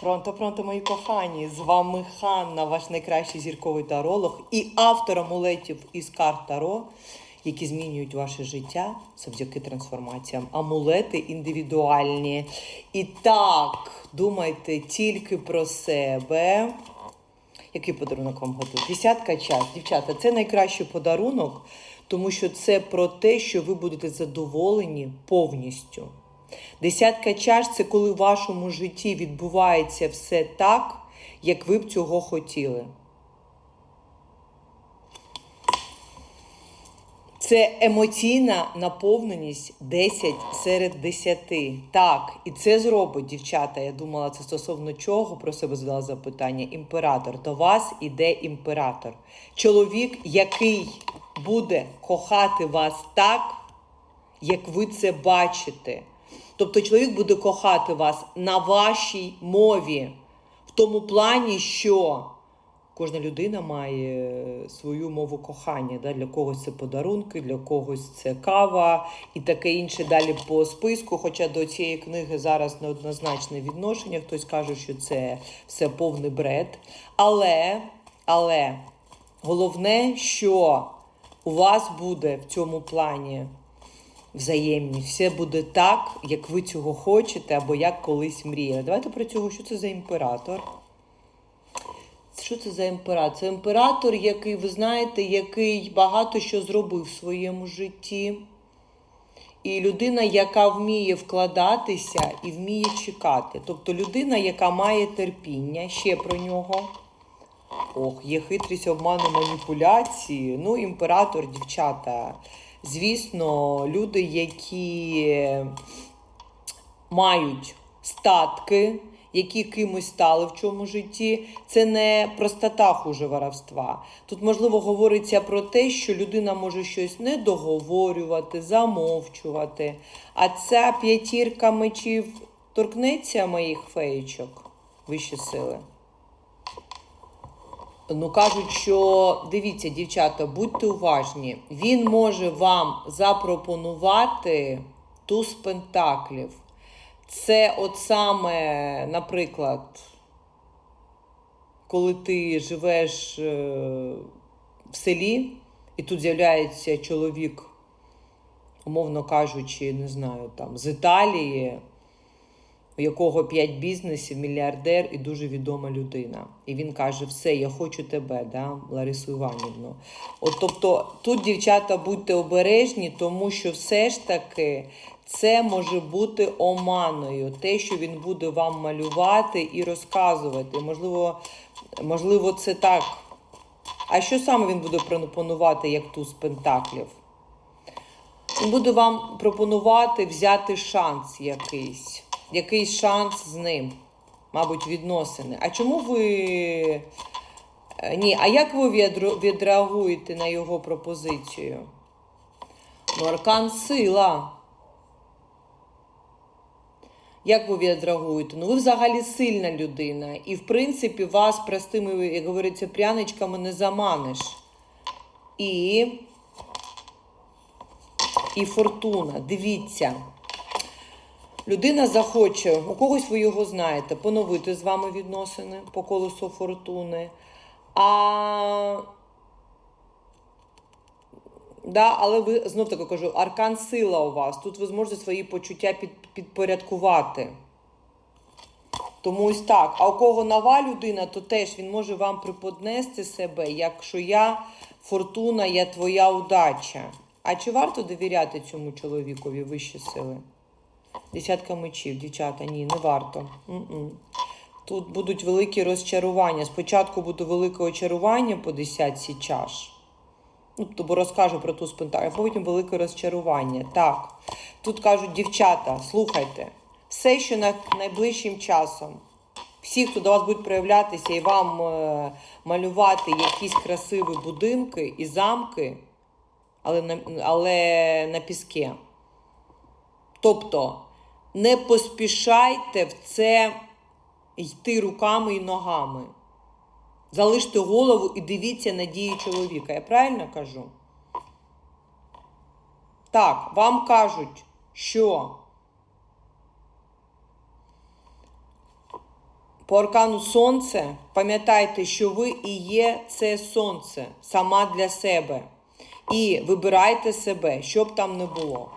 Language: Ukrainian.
Пронто, пронто, мої кохані! З вами Ханна, ваш найкращий зірковий таролог і автор амулетів із карт Таро, які змінюють ваше життя завдяки трансформаціям. Амулети індивідуальні. І так, думайте тільки про себе. Який подарунок вам готую? Десятка час. Дівчата, це найкращий подарунок, тому що це про те, що ви будете задоволені повністю. Десятка чаш це коли в вашому житті відбувається все так, як ви б цього хотіли. Це емоційна наповненість 10 серед 10. Так, і це зробить, дівчата. Я думала, це стосовно чого, про себе задала запитання. Імператор. До вас іде імператор. Чоловік, який буде кохати вас так, як ви це бачите. Тобто чоловік буде кохати вас на вашій мові, в тому плані, що кожна людина має свою мову кохання. Да? Для когось це подарунки, для когось це кава і таке інше далі по списку. Хоча до цієї книги зараз неоднозначне відношення, хтось каже, що це все повний бред. Але, але головне, що у вас буде в цьому плані взаємні. Все буде так, як ви цього хочете, або як колись мріяли. Давайте про цього, що це за імператор. Що це за імператор? Це імператор, який, ви знаєте, який багато що зробив в своєму житті. І людина, яка вміє вкладатися і вміє чекати. Тобто людина, яка має терпіння, ще про нього. Ох, є хитрість, обмани, маніпуляції. Ну, імператор, дівчата. Звісно, люди, які мають статки, які кимось стали в чому житті, це не простота хуже воровства. Тут, можливо, говориться про те, що людина може щось не договорювати, замовчувати. А ця п'ятірка мечів торкнеться моїх феєчок, вищі сили. Ну, кажуть, що дивіться, дівчата, будьте уважні. Він може вам запропонувати туз пентаклів. Це от саме, наприклад, коли ти живеш е, в селі, і тут з'являється чоловік, умовно кажучи, не знаю, там, з Італії, у якого п'ять бізнесів, мільярдер і дуже відома людина. І він каже: Все, я хочу тебе, да, Ларису Іванівну. От тобто тут, дівчата, будьте обережні, тому що все ж таки це може бути оманою, те, що він буде вам малювати і розказувати. Можливо, можливо, це так. А що саме він буде пропонувати, як туз пентаклів? Він буде вам пропонувати взяти шанс якийсь, якийсь шанс з ним, мабуть, відносини. А чому ви. Е, Ні, а як ви відре- відреагуєте на його пропозицію? Ну, аркан сила. Як ви відреагуєте? Ну, ви взагалі сильна людина. І, в принципі, вас простими, як говориться, пряничками не заманиш. І. І фортуна. Дивіться. Людина захоче, у когось ви його знаєте, поновити з вами відносини по колесу фортуни. А Да, але ви знов таки кажу, аркан сила у вас. Тут ви зможете свої почуття під, підпорядкувати. Тому ось так. А у кого нова людина, то теж він може вам приподнести себе, якщо я фортуна, я твоя удача. А чи варто довіряти цьому чоловікові вищі сили? Десятка мечів, дівчата, ні, не варто. М-м. Тут будуть великі розчарування. Спочатку буде велике очарування по десятці чаш. Ну, тобто, розкажу про ту спонтанну, а потім велике розчарування. Так. Тут кажуть, дівчата, слухайте, все, що на найближчим часом, всі, хто до вас будуть проявлятися і вам е, малювати якісь красиві будинки і замки, але на, але на піске. Тобто, не поспішайте в це йти руками і ногами. Залиште голову і дивіться на дії чоловіка. Я правильно кажу? Так, вам кажуть, що по аркану сонце, пам'ятайте, що ви і є це сонце сама для себе. І вибирайте себе, що б там не було.